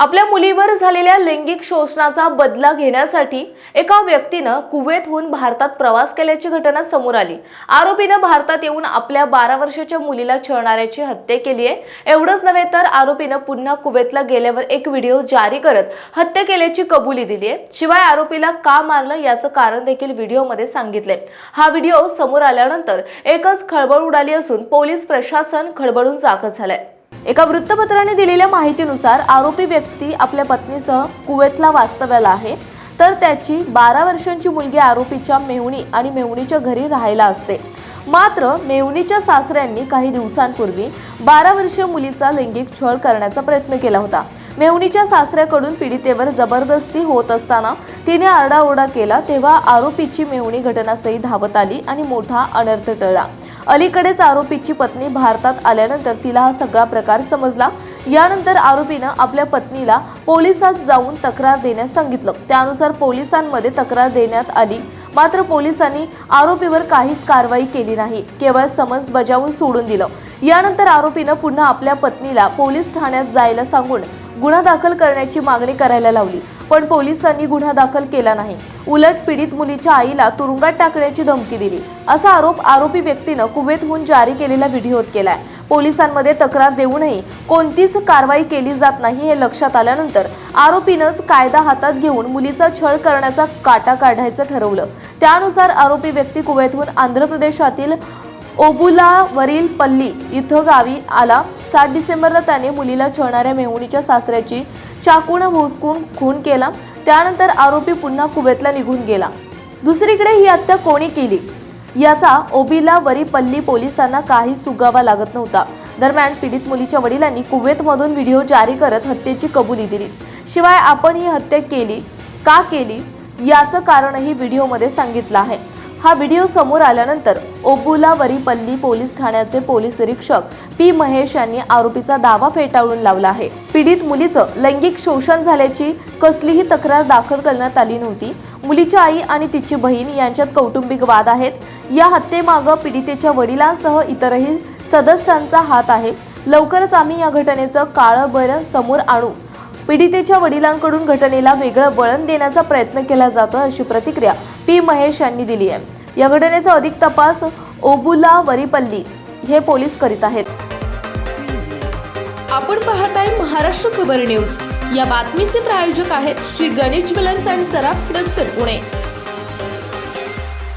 आपल्या मुलीवर झालेल्या लैंगिक शोषणाचा बदला घेण्यासाठी एका व्यक्तीनं कुवेतहून भारतात प्रवास केल्याची घटना समोर आली. आरोपीनं भारतात येऊन आपल्या बारा वर्षाच्या मुलीला छळणाऱ्याची हत्या केली आहे. एवढंच नव्हे तर आरोपीनं पुन्हा कुवेतला गेल्यावर एक व्हिडिओ जारी करत हत्या केल्याची कबुली दिली आहे. शिवाय आरोपीला का मारलं याचं कारण देखील व्हिडिओमध्ये सांगितलंय. हा व्हिडिओ समोर आल्यानंतर एकच खळबळ उडाली असून पोलीस प्रशासन खळबळून जागं झालंय. एका वृत्तपत्राने दिलेल्या माहितीनुसार आरोपी व्यक्ती आपल्या पत्नीसह कुवेतला वास्तव्याला आहे. तर त्याची बारा वर्षांची मुलगी आरोपीच्या मेहुणी आणि मेहुणीच्या घरी राहायला असते. मात्र मेहुणीच्या सासऱ्यांनी काही दिवसांपूर्वी बारा वर्षीय मुलीचा लैंगिक छळ करण्याचा प्रयत्न केला होता. मेहुणीच्या सासऱ्याकडून पीडितेवर जबरदस्ती होत असताना तिने आरडाओरडा केला तेव्हा आरोपीची मेहुणी घटनास्थळी धावत आली आणि मोठा अनर्थ टळला. अलीकडेच आरोपीची पत्नी भारतात आल्यानंतर तिला हा सगळा प्रकार समजला. यानंतर आरोपीनं आपल्या पत्नीला पोलिसात जाऊन तक्रार देण्यास सांगितलं. त्यानुसार पोलिसांमध्ये तक्रार देण्यात आली. मात्र पोलिसांनी आरोपीवर काहीच कारवाई केली नाही. केवळ समन्स बजावून सोडून दिलं. यानंतर आरोपीनं पुन्हा आपल्या पत्नीला पोलीस ठाण्यात जायला सांगून गुन्हा दाखल करण्याची मागणी करायला लावली. पण पोलिसांनी गुन्हा दाखल केला नाही. उलट पीडित मुलीच्या आईला तुरुंगात टाकण्याची धमकी दिली. असा आरोप आरोपी व्यक्तीनं कुवेतहून जारी केलेल्या व्हिडिओत केलाय. पोलिसांमध्ये तक्रार देऊनही कोणतीच कारवाई केली जात नाही हे लक्षात आल्यानंतर आरोपीनंच कायदा हातात घेऊन मुलीचा छळ करण्याचा काटा काढायचं ठरवलं. त्यानुसार आरोपी व्यक्ती कुवेतहून आंध्र प्रदेशातील ओबुलावरील पल्ली इथं गावी आला. सात डिसेंबरला त्याने मुलीला छळणाऱ्या मेहुणीच्या सासऱ्याची चाकून भोसकून खून केला. त्यानंतर आरोपी पुन्हा कुवेतला निघून गेला. दुसरीकडे ही हत्या कोणी केली? याचा ओबीला वरी पल्ली पोलिसांना काही सुगावा लागत नव्हता. दरम्यान पीडित मुलीच्या वडिलांनी कुवेतमधून व्हिडिओ जारी करत हत्येची कबुली दिली. शिवाय आपण ही हत्या केली? का केली? याचं कारणही व्हिडिओमध्ये सांगितलं आहे. हा व्हिडिओ समोर आल्यानंतर ओपुला वरीपल्ली पोलीस ठाण्याचे पोलीस निरीक्षक पी महेश यांनी आरोपीचा दावा फेटाळून लावला आहे. पीडित मुलीचं लैंगिक शोषण झाल्याची कसलीही तक्रार दाखल करण्यात आली नव्हती. मुलीची आई आणि तिची बहीण यांच्यात कौटुंबिक वाद आहेत. या हत्येमागं पीडितेच्या वडिलांसह इतरही सदस्यांचा हात आहे. लवकरच आम्ही या घटनेचं काळं बरं समोर आणू. पीडितेच्या वडिलांकडून घटनेला वेगळं वळण देण्याचा प्रयत्न केला जातो अशी प्रतिक्रिया पी महेश यांनी दिली आहे. या घटनेचा अधिक तपास ओबुला वरीपल्ली हे पोलीस करीत आहेत. आपण पाहत आहे महाराष्ट्र खबर न्यूज. या बातमीचे प्रायोजक आहेत श्री गणेश ज्वेलर्स अँड सराफ हडपसर पुणे.